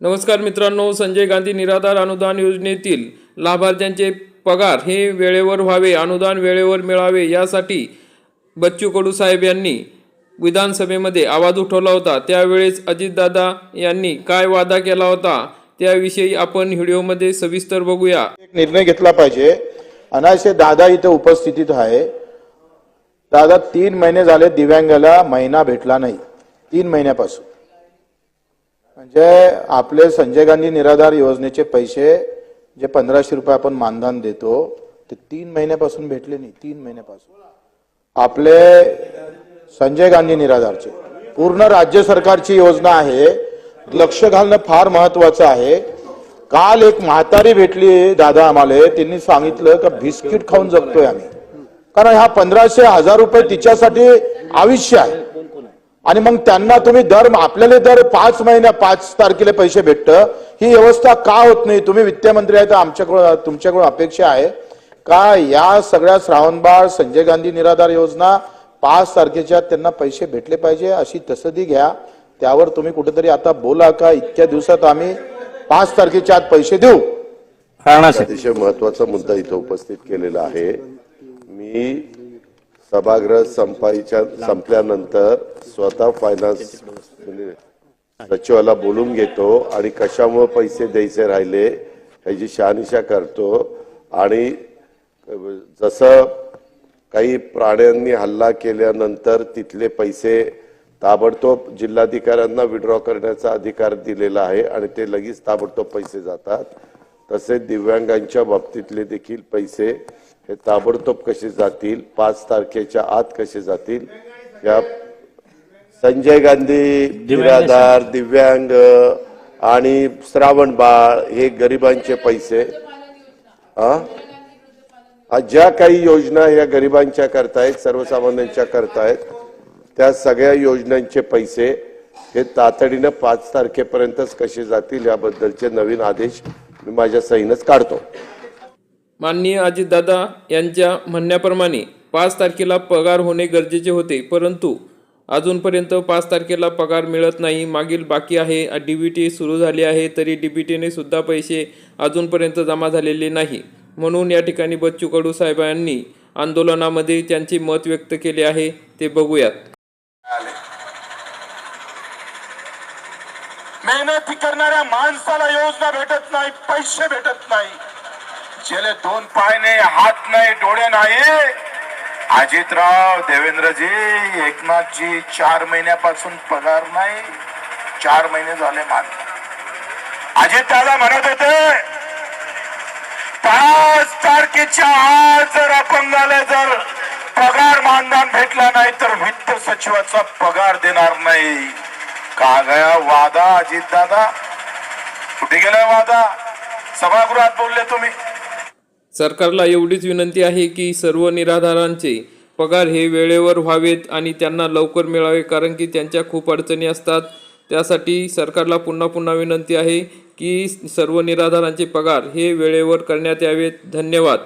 नमस्कार मित्रांनो संजय गांधी निराधार अनुदान योजनेतील लाभार्थ्यांचे पगार हे वेळेवर व्हावे अनुदान वेळेवर मिळावे यासाठी बच्चू कडू साहेब यांनी विधानसभेमध्ये आवाज उठवला होता. त्यावेळेस अजितदादा यांनी काय वादा केला होता त्याविषयी आपण व्हिडिओमध्ये सविस्तर बघूया. एक निर्णय घेतला पाहिजे. आणि दादा इथं उपस्थितीत आहे. दादा तीन महिने झाले दिव्यांगाला महिना भेटला नाही. तीन महिन्यापासून. म्हणजे आपले संजय गांधी निराधार योजनेचे पैसे जे पंधराशे रुपये आपण मानधन देतो ते तीन महिन्यापासून भेटले नाही तीन महिन्यापासून. आपले संजय गांधी निराधारचे. पूर्ण राज्य सरकारची योजना आहे. लक्ष घालणं फार महत्वाचं आहे. काल एक म्हातारी भेटली दादा आम्हाला त्यांनी सांगितलं का बिस्किट खाऊन जगतोय आम्ही. कारण हा पंधराशे हजार रुपये तिच्यासाठी आयुष्य आहे. आणि मग त्यांना तुम्ही दर आपल्याला दर पाच महिन्या पाच तारखेला पैसे भेटतं. ही व्यवस्था का होत नाही? तुम्ही वित्तमंत्री आहे तर आमच्याकडून तुमच्याकडून अपेक्षा आहे. का या सगळ्या श्रावणबाळ संजय गांधी निराधार योजना पाच तारखेच्या त्यांना पैसे भेटले पाहिजे अशी तसदी घ्या. त्यावर तुम्ही कुठेतरी आता बोला का? इतक्या दिवसात आम्ही पाच तारखेच्या आत पैसे देऊ. अतिशय महत्त्वाचा मुद्दा इथं उपस्थित केलेला आहे. मी सभागृह संपाईच्या संपल्यानंतर स्वतः फायनान्स सचिवाला बोलून घेतो आणि कशामुळे पैसे द्यायचे राहिले ह्याची शहानिशा करतो. आणि जसं काही प्राण्यांनी हल्ला केल्यानंतर तिथले पैसे ताबडतोब जिल्हाधिकाऱ्यांना विड्रॉ करण्याचा अधिकार दिलेला आहे आणि ते लगेच ताबडतोब पैसे जातात. तसेच दिव्यांगांच्या बाबतीतले देखील पैसे हे ताबडतोब कसे जातील पाच तारखेच्या आत कसे जातील या संजय गांधी निराधार दिव्यांग आणि श्रावण बाळ हे गरिबांचे पैसे. आज ज्या काही योजना या गरिबांच्या करतायत सर्वसामान्यांच्या करतायत त्या सगळ्या योजनांचे पैसे हे तातडीनं पाच तारखेपर्यंतच कसे जातील याबद्दलचे नवीन आदेश मी माझ्या सहीनच काढतो. माननीय अजितदादा यांच्या म्हणण्याप्रमाणे पाच तारखेला पगार होणे गरजेचे होते परंतु अजूनपर्यंत पाच तारखेला पगार मिळत नाही मागील बाकी आहे डी बी टी सुरू झाली आहे तरी डी बी टीने सुद्धा पैसे अजूनपर्यंत जमा झालेले नाही. म्हणून या ठिकाणी बच्चू कडू साहेबांनी आंदोलनामध्ये त्यांचे मत व्यक्त केले आहे ते बघूयात. मेहनती करणाऱ्या माणसाला योजना भेटत नाही पैसे भेटत नाही. ज्याला दोन पाय नाही हात नाही डोळे नाही. अजितराव देवेंद्रजी एकनाथजी चार महिन्यापासून पगार नाही चार महिने झाले मान अजित दादा म्हणत होते पाच तारखेच्या आज जर अपंगाला जर पगार मानधन भेटला नाही तर वित्त सचिवाचा पगार देणार नाही. का गया वादा अजित दादा कुठे गेलाय वादा? सभागृहात बोलले तुम्ही. सरकारला एवढीच विनंती आहे की सर्व निराधारांचे पगार हे वेळेवर व्हावेत आणि त्यांना लवकर मिळावे कारण की त्यांच्या खूप अडचणी असतात. त्यासाठी सरकारला पुन्हा पुन्हा विनंती आहे की सर्व निराधारांचे पगार हे वेळेवर करण्यात यावेत. धन्यवाद.